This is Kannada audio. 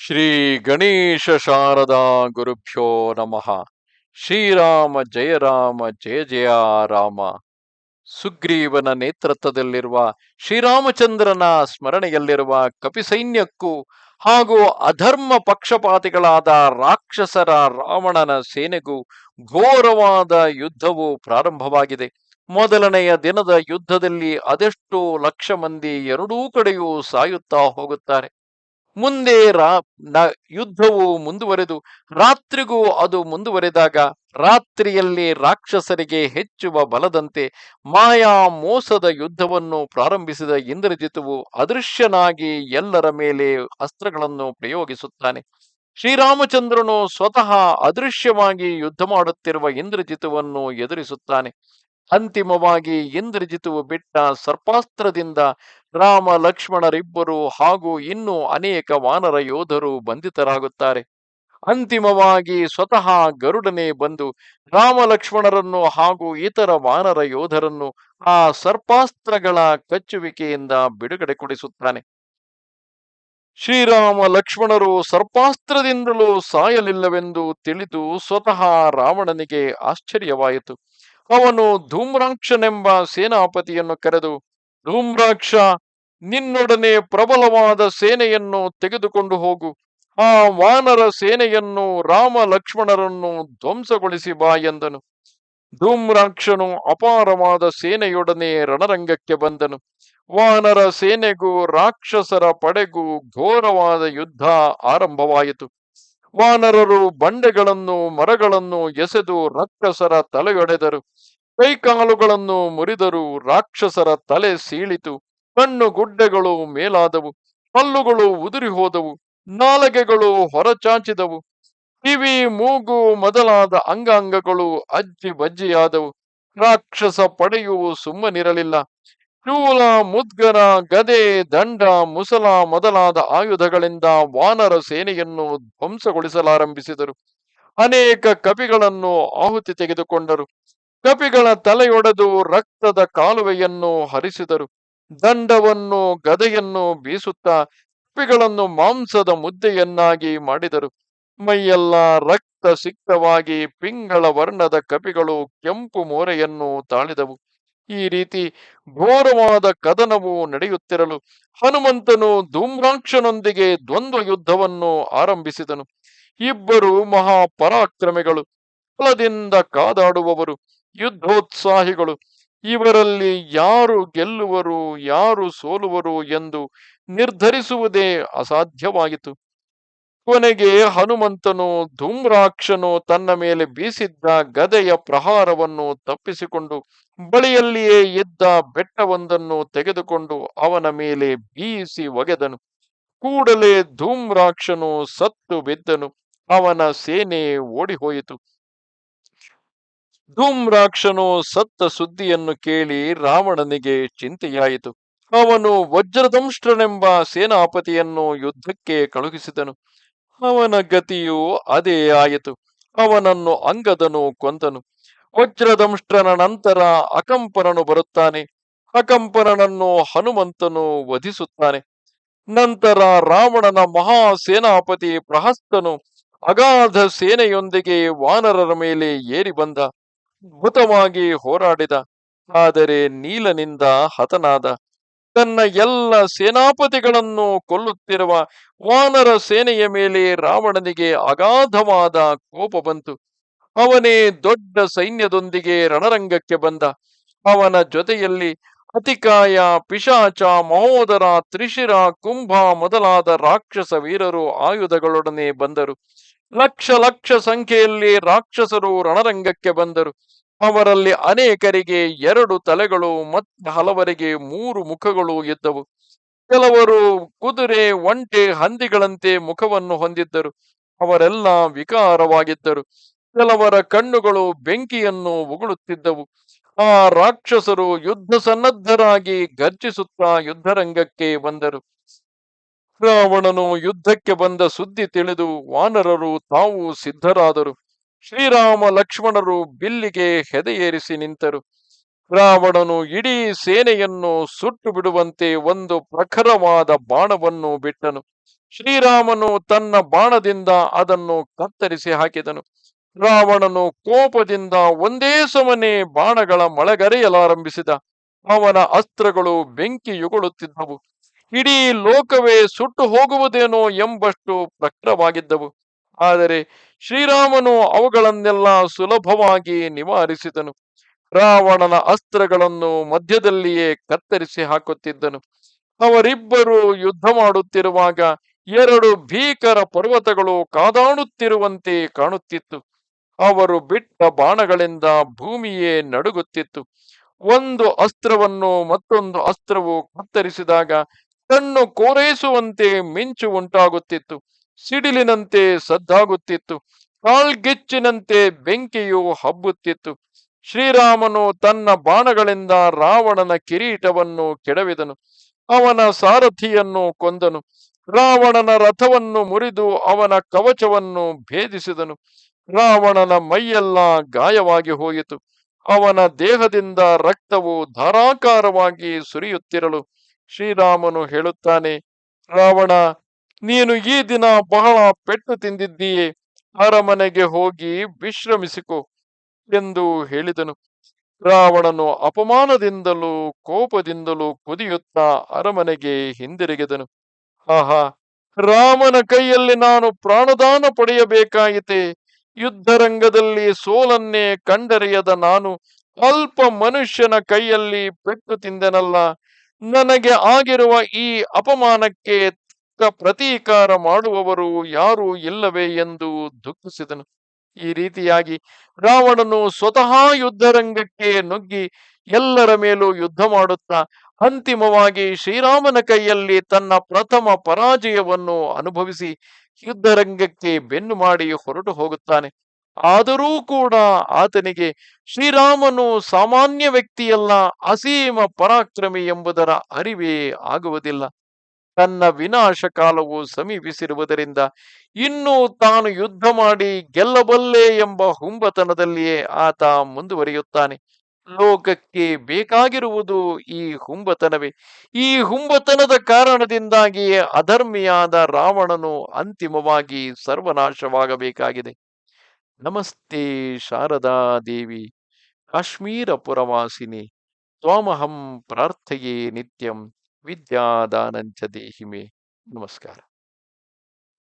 ಶ್ರೀ ಗಣೇಶ ಶಾರದಾ ಗುರುಭ್ಯೋ ನಮಃ. ಶ್ರೀರಾಮ ಜಯ ರಾಮ ಜಯ ಜಯ ರಾಮ. ಸುಗ್ರೀವನ ನೇತೃತ್ವದಲ್ಲಿರುವ ಶ್ರೀರಾಮಚಂದ್ರನ ಸ್ಮರಣೆಯಲ್ಲಿರುವ ಕಪಿಸೈನ್ಯಕ್ಕೂ ಹಾಗೂ ಅಧರ್ಮ ಪಕ್ಷಪಾತಿಗಳಾದ ರಾಕ್ಷಸರ ರಾವಣನ ಸೇನೆಗೂ ಘೋರವಾದ ಯುದ್ಧವು ಪ್ರಾರಂಭವಾಗಿದೆ. ಮೊದಲನೆಯ ದಿನದ ಯುದ್ಧದಲ್ಲಿ ಅದೆಷ್ಟೋ ಲಕ್ಷ ಮಂದಿ ಎರಡೂ ಕಡೆಯೂ ಸಾಯುತ್ತಾ ಹೋಗುತ್ತಾರೆ. ಮುಂದೆ ರಾ ಯುದ್ಧವು ಮುಂದುವರೆದು, ರಾತ್ರಿಗೂ ಅದು ಮುಂದುವರೆದಾಗ ರಾತ್ರಿಯಲ್ಲಿ ರಾಕ್ಷಸರಿಗೆ ಹೆಚ್ಚುವ ಬಲದಂತೆ ಮಾಯಾ ಮೋಸದ ಯುದ್ಧವನ್ನು ಪ್ರಾರಂಭಿಸಿದ ಇಂದ್ರಜಿತುವು ಅದೃಶ್ಯನಾಗಿ ಎಲ್ಲರ ಮೇಲೆ ಅಸ್ತ್ರಗಳನ್ನು ಪ್ರಯೋಗಿಸುತ್ತಾನೆ. ಶ್ರೀರಾಮಚಂದ್ರನು ಸ್ವತಃ ಅದೃಶ್ಯವಾಗಿ ಯುದ್ಧ ಮಾಡುತ್ತಿರುವ ಇಂದ್ರಜಿತುವನ್ನು ಎದುರಿಸುತ್ತಾನೆ. ಅಂತಿಮವಾಗಿ ಇಂದ್ರಜಿತುವು ಬಿಟ್ಟ ಸರ್ಪಾಸ್ತ್ರದಿಂದ ರಾಮ ಲಕ್ಷ್ಮಣರಿಬ್ಬರು ಹಾಗೂ ಇನ್ನೂ ಅನೇಕ ವಾನರ ಯೋಧರು ಬಂಧಿತರಾಗುತ್ತಾರೆ. ಅಂತಿಮವಾಗಿ ಸ್ವತಃ ಗರುಡನೇ ಬಂದು ರಾಮ, ಲಕ್ಷ್ಮಣರನ್ನು ಹಾಗೂ ಇತರ ವಾನರ ಯೋಧರನ್ನು ಆ ಸರ್ಪಾಸ್ತ್ರಗಳ ಕಚ್ಚುವಿಕೆಯಿಂದ ಬಿಡುಗಡೆ ಕೊಡಿಸುತ್ತಾನೆ ಶ್ರೀರಾಮ, ಲಕ್ಷ್ಮಣರು ಸರ್ಪಾಸ್ತ್ರದಿಂದಲೂ ಸಾಯಲಿಲ್ಲವೆಂದು ತಿಳಿದು ಸ್ವತಃ ರಾವಣನಿಗೆ ಆಶ್ಚರ್ಯವಾಯಿತು. ಅವನು ಧೂಮ್ರಾಕ್ಷನೆಂಬ ಸೇನಾಪತಿಯನ್ನು ಕರೆದು ಧೂಮ್ರಾಕ್ಷ, ನಿನ್ನೊಡನೆ ಪ್ರಬಲವಾದ ಸೇನೆಯನ್ನು ತೆಗೆದುಕೊಂಡು ಹೋಗು. ಆ ವಾನರ ಸೇನೆಯನ್ನು ರಾಮ ಲಕ್ಷ್ಮಣರನ್ನು ಧ್ವಂಸಗೊಳಿಸಿ ಬಾ ಎಂದನು. ಧೂಮ್ರಾಕ್ಷನು ಅಪಾರವಾದ ಸೇನೆಯೊಡನೆ ರಣರಂಗಕ್ಕೆ ಬಂದನು. ವಾನರ ಸೇನೆಗೂ ರಾಕ್ಷಸರ ಪಡೆಗೂ ಘೋರವಾದ ಯುದ್ಧ ಆರಂಭವಾಯಿತು. ವಾನರರು ಬಂಡೆಗಳನ್ನು ಮರಗಳನ್ನು ಎಸೆದು ರಾಕ್ಷಸರ ತಲೆಯೊಡೆದರು. ಕೈಕಾಲುಗಳನ್ನು ಮುರಿದರು ರಾಕ್ಷಸರ ತಲೆ ಸೀಳಿತು, ಕಣ್ಣು ಗುಡ್ಡೆಗಳು ಮೇಲಾದವು ಹಲ್ಲುಗಳು ಉದುರಿ ಹೋದವು, ನಾಲಗೆಗಳು ಹೊರಚಾಚಿದವು ಕಿವಿ, ಮೂಗು ಮೊದಲಾದ ಅಂಗಾಂಗಗಳು ಅಜ್ಜಿ ಬಜ್ಜಿಯಾದವು. ರಾಕ್ಷಸ ಪಡೆಯು ಸುಮ್ಮನಿರಲಿಲ್ಲ. ಚೂಲ ಮುದ್ಗರ, ಗದೆ, ದಂಡ, ಮುಸಲ ಮೊದಲಾದ ಆಯುಧಗಳಿಂದ ವಾನರ ಸೇನೆಯನ್ನು ಧ್ವಂಸಗೊಳಿಸಲಾರಂಭಿಸಿದರು. ಅನೇಕ ಕಪಿಗಳನ್ನು ಆಹುತಿ ತೆಗೆದುಕೊಂಡರು. ಕಪಿಗಳ ತಲೆಯೊಡೆದು ರಕ್ತದ ಕಾಲುವೆಯನ್ನು ಹರಿಸಿದರು. ದಂಡವನ್ನು, ಗದೆಯನ್ನು ಬೀಸುತ್ತಾ ಕಪಿಗಳನ್ನು ಮಾಂಸದ ಮುದ್ದೆಯನ್ನಾಗಿ ಮಾಡಿದರು. ಮೈಯೆಲ್ಲ ರಕ್ತ ಸಿಕ್ತವಾಗಿ ಪಿಂಗಳ ವರ್ಣದ ಕಪಿಗಳು ಕೆಂಪು ಮೋರೆಯನ್ನು ತಾಳಿದವು. ಈ ರೀತಿ ಘೋರವಾದ ಕದನವು ನಡೆಯುತ್ತಿರಲು ಹನುಮಂತನು ಧೂಮ್ರಾಕ್ಷನೊಂದಿಗೆ ದ್ವಂದ್ವ ಯುದ್ಧವನ್ನು ಆರಂಭಿಸಿದನು. ಇಬ್ಬರು ಮಹಾಪರಾಕ್ರಮಿಗಳು ಫಲದಿಂದ ಕಾದಾಡುವವರು ಯುದ್ಧೋತ್ಸಾಹಿಗಳು. ಇವರಲ್ಲಿ ಯಾರು ಗೆಲ್ಲುವರು, ಯಾರು ಸೋಲುವರು ಎಂದು ನಿರ್ಧರಿಸುವುದೇ ಅಸಾಧ್ಯವಾಯಿತು ಕೊನೆಗೆ ಹನುಮಂತನು, ಧೂಮ್ರಾಕ್ಷನು ತನ್ನ ಮೇಲೆ ಬೀಸಿದ್ದ ಗದೆಯ ಪ್ರಹಾರವನ್ನು ತಪ್ಪಿಸಿಕೊಂಡು ಬಳಿಯಲ್ಲಿಯೇ ಇದ್ದ ಬೆಟ್ಟವೊಂದನ್ನು ತೆಗೆದುಕೊಂಡು ಅವನ ಮೇಲೆ ಬೀಸಿ ಒಗೆದನು. ಕೂಡಲೇ ಧೂಮ್ರಾಕ್ಷನು ಸತ್ತು ಬಿದ್ದನು. ಅವನ ಸೇನೆ ಓಡಿಹೋಯಿತು. ಧೂಮ್ರಾಕ್ಷನು ಸತ್ತ ಸುದ್ದಿಯನ್ನು ಕೇಳಿ ರಾವಣನಿಗೆ ಚಿಂತೆಯಾಯಿತು. ಅವನು ವಜ್ರದಂಷ್ಟ್ರನೆಂಬ ಸೇನಾಪತಿಯನ್ನು ಯುದ್ಧಕ್ಕೆ ಕಳುಹಿಸಿದನು. ಅವನ ಗತಿಯು ಅದೇ ಆಯಿತು. ಅವನನ್ನು ಅಂಗದನು ಕೊಂದನು. ವಜ್ರದಂಷ್ಟ್ರನ ನಂತರ ಅಕಂಪನನು ಬರುತ್ತಾನೆ. ಅಕಂಪನನನ್ನು ಹನುಮಂತನು ವಧಿಸುತ್ತಾನೆ. ನಂತರ ರಾವಣನ ಮಹಾ ಸೇನಾಪತಿ ಪ್ರಹಸ್ತನು ಅಗಾಧ ಸೇನೆಯೊಂದಿಗೆ ವಾನರರ ಮೇಲೆ ಏರಿ ಬಂದ. ಅದ್ಭುತವಾಗಿ ಹೋರಾಡಿದ, ಆದರೆ ನೀಲನಿಂದ ಹತನಾದ, ತನ್ನ ಎಲ್ಲ ಸೇನಾಪತಿಗಳನ್ನು ಕೊಲ್ಲುತ್ತಿರುವ ವಾನರ ಸೇನೆಯ ಮೇಲೆ ರಾವಣನಿಗೆ ಅಗಾಧವಾದ ಕೋಪ ಬಂತು. ಅವನೇ ದೊಡ್ಡ ಸೈನ್ಯದೊಂದಿಗೆ ರಣರಂಗಕ್ಕೆ ಬಂದ. ಅವನ ಜೊತೆಯಲ್ಲಿ ಅತಿಕಾಯ, ಪಿಶಾಚ, ಮಹೋದರ, ತ್ರಿಶಿರ, ಕುಂಭ ಮೊದಲಾದ ರಾಕ್ಷಸ ವೀರರು ಆಯುಧಗಳೊಡನೆ ಬಂದರು. ಲಕ್ಷ ಲಕ್ಷ ಸಂಖ್ಯೆಯಲ್ಲಿ ರಾಕ್ಷಸರು ರಣರಂಗಕ್ಕೆ ಬಂದರು. ಅವರಲ್ಲಿ ಅನೇಕರಿಗೆ ಎರಡು ತಲೆಗಳು ಮತ್ತೆ ಹಲವರಿಗೆ ಮೂರು ಮುಖಗಳು ಇದ್ದವು ಕೆಲವರು ಕುದುರೆ, ಒಂಟೆ, ಹಂದಿಗಳಂತೆ ಮುಖವನ್ನು ಹೊಂದಿದ್ದರು. ಅವರೆಲ್ಲ ವಿಕಾರವಾಗಿದ್ದರು. ಕೆಲವರ ಕಣ್ಣುಗಳು ಬೆಂಕಿಯನ್ನು ಉಗುಳುತ್ತಿದ್ದವು. ಆ ರಾಕ್ಷಸರು ಯುದ್ಧ ಸನ್ನದ್ಧರಾಗಿ ಗರ್ಜಿಸುತ್ತಾ ಯುದ್ಧರಂಗಕ್ಕೆ ಬಂದರು. ರಾವಣನು ಯುದ್ಧಕ್ಕೆ ಬಂದ ಸುದ್ದಿ ತಿಳಿದು ವಾನರರು ತಾವು ಸಿದ್ಧರಾದರು. ಶ್ರೀರಾಮ ಲಕ್ಷ್ಮಣರು ಬಿಲ್ಲಿಗೆ ಹೆದೆಯೇರಿಸಿ ನಿಂತರು. ರಾವಣನು ಇಡೀ ಸೇನೆಯನ್ನು ಸುಟ್ಟು ಬಿಡುವಂತೆ ಒಂದು ಪ್ರಖರವಾದ ಬಾಣವನ್ನು ಬಿಟ್ಟನು. ಶ್ರೀರಾಮನು ತನ್ನ ಬಾಣದಿಂದ ಅದನ್ನು ಕತ್ತರಿಸಿ ಹಾಕಿದನು. ರಾವಣನು ಕೋಪದಿಂದ ಒಂದೇ ಸಮನೆ ಬಾಣಗಳ ಮಳೆಗರೆಯಲಾರಂಭಿಸಿದ. ಅವನ ಅಸ್ತ್ರಗಳು ಬೆಂಕಿಯುಗುಳುತ್ತಿದ್ದವು. ಇಡೀ ಲೋಕವೇ ಸುಟ್ಟು ಹೋಗುವುದೇನೋ ಎಂಬಷ್ಟು ಪ್ರಖರವಾಗಿದ್ದವು ಆದರೆ ಶ್ರೀರಾಮನು ಅವುಗಳನ್ನೆಲ್ಲ ಸುಲಭವಾಗಿ ನಿವಾರಿಸಿದನು. ರಾವಣನ ಅಸ್ತ್ರಗಳನ್ನು ಮಧ್ಯದಲ್ಲಿಯೇ ಕತ್ತರಿಸಿ ಹಾಕುತ್ತಿದ್ದನು. ಅವರಿಬ್ಬರು ಯುದ್ಧ ಮಾಡುತ್ತಿರುವಾಗ ಎರಡು ಭೀಕರ ಪರ್ವತಗಳು ಕಾದಾಡುತ್ತಿರುವಂತೆ ಕಾಣುತ್ತಿತ್ತು. ಅವರು ಬಿಟ್ಟ ಬಾಣಗಳಿಂದ ಭೂಮಿಯೇ ನಡುಗುತ್ತಿತ್ತು. ಒಂದು ಅಸ್ತ್ರವನ್ನು ಮತ್ತೊಂದು ಅಸ್ತ್ರವು ಕತ್ತರಿಸಿದಾಗ ಕಣ್ಣು ಕೋರೈಸುವಂತೆ ಮಿಂಚು ಉಂಟಾಗುತ್ತಿತ್ತು. ಸಿಡಿಲಿನಂತೆ ಸದ್ದಾಗುತ್ತಿತ್ತು. ಕಾಳ್ಗಿಚ್ಚಿನಂತೆ ಬೆಂಕಿಯು ಹಬ್ಬುತ್ತಿತ್ತು. ಶ್ರೀರಾಮನು ತನ್ನ ಬಾಣಗಳಿಂದ ರಾವಣನ ಕಿರೀಟವನ್ನು ಕೆಡವಿದನು. ಅವನ ಸಾರಥಿಯನ್ನು ಕೊಂದನು. ರಾವಣನ ರಥವನ್ನು ಮುರಿದು ಅವನ ಕವಚವನ್ನು ಭೇದಿಸಿದನು. ರಾವಣನ ಮೈಯೆಲ್ಲ ಗಾಯವಾಗಿ ಹೋಯಿತು. ಅವನ ದೇಹದಿಂದ ರಕ್ತವು ಧಾರಾಕಾರವಾಗಿ ಸುರಿಯುತ್ತಿರಲು ಶ್ರೀರಾಮನು ಹೇಳುತ್ತಾನೆ, ರಾವಣ, ನೀನು ಈ ದಿನ ಬಹಳ ಪೆಟ್ಟು ತಿಂದಿದ್ದೀಯೆ. ಅರಮನೆಗೆ ಹೋಗಿ ವಿಶ್ರಮಿಸಿಕೊ ಎಂದು ಹೇಳಿದನು. ರಾವಣನು ಅಪಮಾನದಿಂದಲೂ ಕೋಪದಿಂದಲೂ ಕುದಿಯುತ್ತಾ ಅರಮನೆಗೆ ಹಿಂದಿರುಗಿದನು. ಆಹಾ, ರಾಮನ ಕೈಯಲ್ಲಿ ನಾನು ಪ್ರಾಣದಾನ ಪಡೆಯಬೇಕಾಯಿತೆ. ಯುದ್ಧರಂಗದಲ್ಲಿ ಸೋಲನ್ನೇ ಕಂಡರಿಯದ ನಾನು ಅಲ್ಪ ಮನುಷ್ಯನ ಕೈಯಲ್ಲಿ ಪೆಟ್ಟು ತಿಂದೆನಲ್ಲ. ನನಗೆ ಆಗಿರುವ ಈ ಅಪಮಾನಕ್ಕೆ ಪ್ರತೀಕಾರ ಮಾಡುವವರು ಯಾರೂ ಇಲ್ಲವೇ ಎಂದು ದುಃಖಿಸಿದನು. ಈ ರೀತಿಯಾಗಿ ರಾವಣನು ಸ್ವತಃ ಯುದ್ಧರಂಗಕ್ಕೆ ನುಗ್ಗಿ ಎಲ್ಲರ ಮೇಲೂ ಯುದ್ಧ ಮಾಡುತ್ತಾ ಅಂತಿಮವಾಗಿ ಶ್ರೀರಾಮನ ಕೈಯಲ್ಲಿ ತನ್ನ ಪ್ರಥಮ ಪರಾಜಯವನ್ನು ಅನುಭವಿಸಿ ಯುದ್ಧರಂಗಕ್ಕೆ ಬೆನ್ನು ಮಾಡಿ ಹೊರಟು ಹೋಗುತ್ತಾನೆ. ಆದರೂ ಕೂಡ ಆತನಿಗೆ ಶ್ರೀರಾಮನು ಸಾಮಾನ್ಯ ವ್ಯಕ್ತಿಯಲ್ಲ, ಅಸೀಮ ಪರಾಕ್ರಮಿ ಎಂಬುದರ ಅರಿವೇ ಆಗುವುದಿಲ್ಲ. ತನ್ನ ವಿನಾಶ ಕಾಲವು ಸಮೀಪಿಸಿರುವುದರಿಂದ ಇನ್ನೂ ತಾನು ಯುದ್ಧ ಮಾಡಿ ಗೆಲ್ಲಬಲ್ಲೆ ಎಂಬ ಹುಂಬತನದಲ್ಲಿಯೇ ಆತ ಮುಂದುವರಿಯುತ್ತಾನೆ. ಲೋಕಕ್ಕೆ ಬೇಕಾಗಿರುವುದು ಈ ಹುಂಬತನವೇ. ಈ ಹುಂಬತನದ ಕಾರಣದಿಂದಾಗಿಯೇ ಅಧರ್ಮಿಯಾದ ರಾವಣನು ಅಂತಿಮವಾಗಿ ಸರ್ವನಾಶವಾಗಬೇಕಾಗಿದೆ. ನಮಸ್ತೆ ಶಾರದಾ ದೇವಿ ಕಾಶ್ಮೀರ ಪುರವಾಸಿನಿ ತ್ವಾಮಹಂ ಪ್ರಾರ್ಥೆಯೇ ನಿತ್ಯಂ ವಿದ್ಯಾದಾನಂಚ ದೇಹಿಮೆ. ನಮಸ್ಕಾರ.